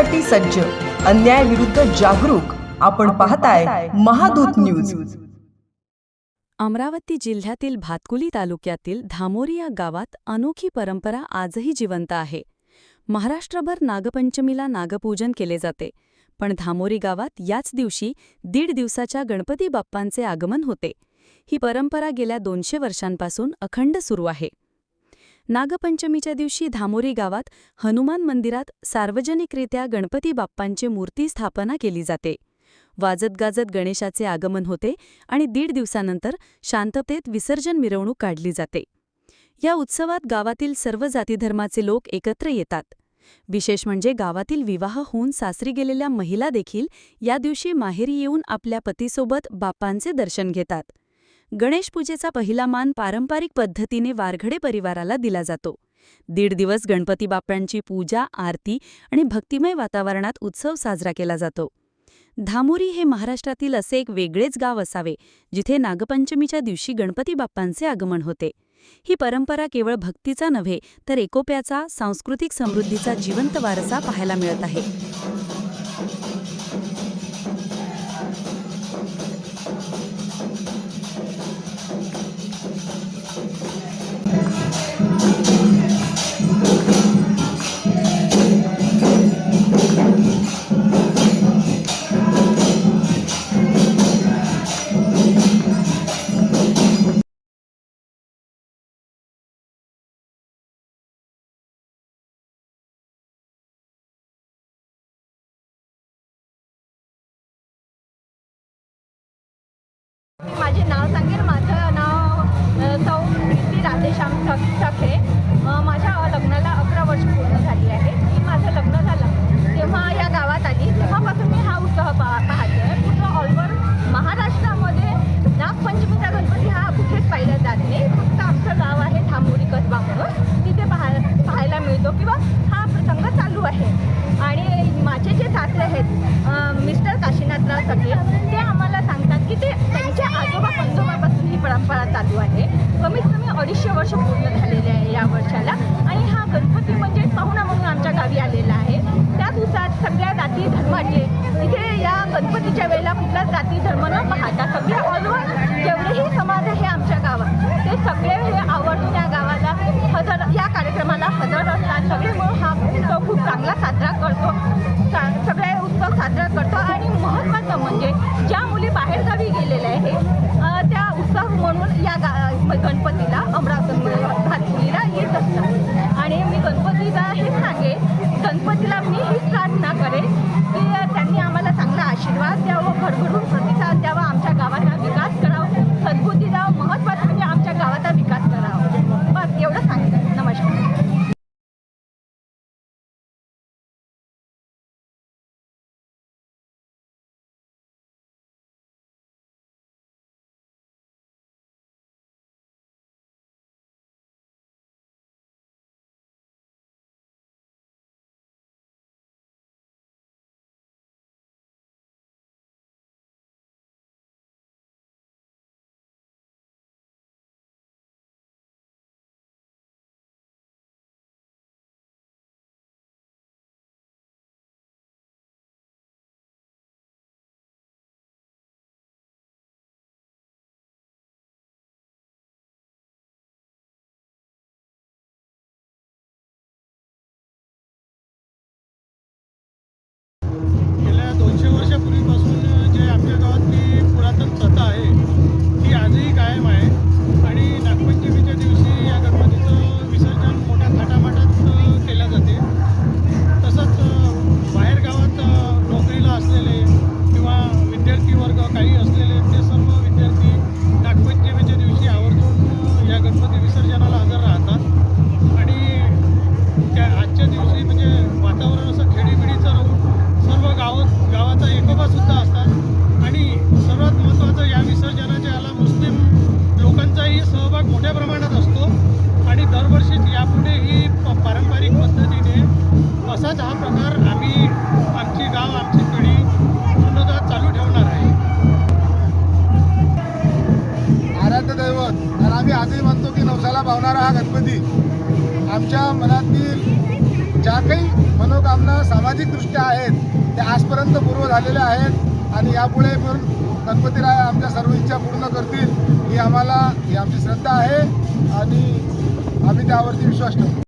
न्यायासाठी सज्ज. अन्याय विरुद्ध जागरूक. आपण पाहताय महादूत न्यूज. अमरावती जिल्ह्यातील भातकुली तालुक्यातील धामोरी या गावात अनोखी परंपरा आजही जिवंत आहे. महाराष्ट्रभर नागपंचमीला नागपूजन केले जाते. पण धामोरी गावात याच दिवशी दीड दिवसाच्या गणपती बाप्पांचे आगमन होते. ही परंपरा गेल्या दोनशे वर्षांपासून अखंड सुरू आहे. नागपंचमीच्या दिवशी धामोरी गावात हनुमान मंदिरात सार्वजनिकरित्या गणपती बाप्पांची मूर्ती स्थापना केली जाते. वाजत गाजत गणेशाचे आगमन होते आणि दीड दिवसानंतर शांततेत विसर्जन मिरवणूक काढली जाते. या उत्सवात गावातील सर्व जातीधर्माचे लोक एकत्र येतात. विशेष म्हणजे गावातील विवाह होऊन सासरी गेलेल्या महिला देखील या दिवशी माहेरी येऊन आपल्या पतीसोबत बाप्पांचे दर्शन घेतात. गणेशपूजेचा पहिला मान पारंपरिक पद्धतीने वारघडे परिवाराला दिला जातो. दीड दिवस गणपती बाप्पांची पूजा आरती आणि भक्तिमय वातावरणात उत्सव साजरा केला जातो. धामोरी हे महाराष्ट्रातील असे एक वेगळेच गाव असावे जिथे नागपंचमीच्या दिवशी गणपती बाप्पांचे आगमन होते. ही परंपरा केवळ भक्तीचा नव्हे तर एकोप्याचा सांस्कृतिक समृद्धीचा जिवंत वारसा पाहायला मिळत आहे. सुरू चालू आहे. आणि माझे जे सासरे आहेत मिस्टर काशीनाथराव सगळे ते आम्हाला सांगतात की ते त्यांच्या आजोबा पंजोबापासून ही परंपरा चालू आहे. कमीत कमी अडीचशे वर्ष पूर्ण झालेले आहे या वर्षाला. आणि हा गणपती म्हणजे पाहुणा म्हणून आमच्या गावी आलेला आहे. त्या दिवसात सगळ्या जाती धर्माचे इथे या गणपतीच्या वेळेला कुठला जाती धर्म न पाहता सगळे गणपतीला अमरावती भातकुलीला येत असतात आणि मी गणपतीला हे सांगेन. गणपतीला मी ही प्रार्थना करेन की त्यांनी आम्हाला चांगला आशीर्वाद द्यावं भरभरून प्रतिसाद द्यावा. दोनशे आराध्य आणि आम्ही आजही म्हणतो की नवसाला पावणारा हा गणपती. आमच्या मनातील ज्या काही मनोकामना सामाजिकदृष्ट्या आहेत त्या आजपर्यंत पूर्व झालेल्या आहेत आणि यापुढे पण गणपतीराय आमच्या सर्व इच्छा पूर्ण करतील ही आम्हाला ही आमची श्रद्धा आहे आणि आम्ही त्यावरती विश्वास ठेवतो.